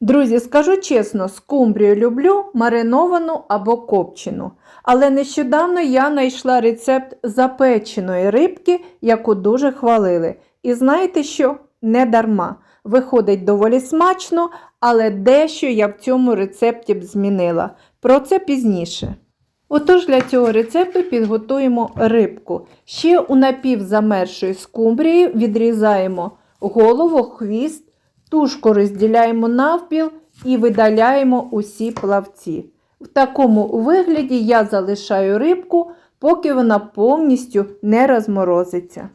Друзі, скажу чесно, скумбрію люблю мариновану або копчену. Але нещодавно я знайшла рецепт запеченої рибки, яку дуже хвалили. І знаєте що? Не дарма. Виходить доволі смачно, але дещо я в цьому рецепті б змінила. Про це пізніше. Отож для цього рецепту підготуємо рибку. Ще у напівзамершої скумбрії відрізаємо голову, хвіст, тушку розділяємо навпіл і видаляємо усі плавці. В такому вигляді я залишаю рибку, поки вона повністю не розморозиться.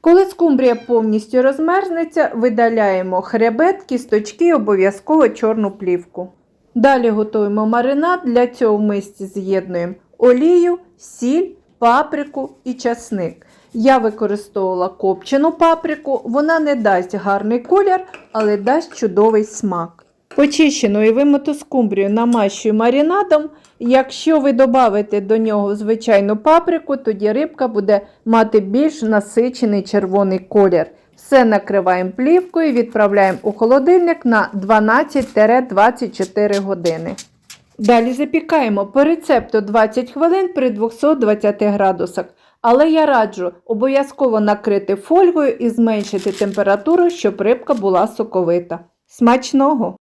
Коли скумбрія повністю розмерзнеться, видаляємо хребет, кісточки обов'язково чорну плівку. Далі готуємо маринад. Для цього в мисці з'єднуємо олію, сіль, паприку і часник. Я використовувала копчену паприку, вона не дасть гарний колір, але дасть чудовий смак. Почищену і вимиту скумбрію намащую маринадом. Якщо ви додавите до нього звичайну паприку, тоді рибка буде мати більш насичений червоний колір. Все накриваємо плівкою і відправляємо у холодильник на 12-24 години. Далі запікаємо по рецепту 20 хвилин при 220 градусах. Але я раджу обов'язково накрити фольгою і зменшити температуру, щоб рибка була соковита. Смачного!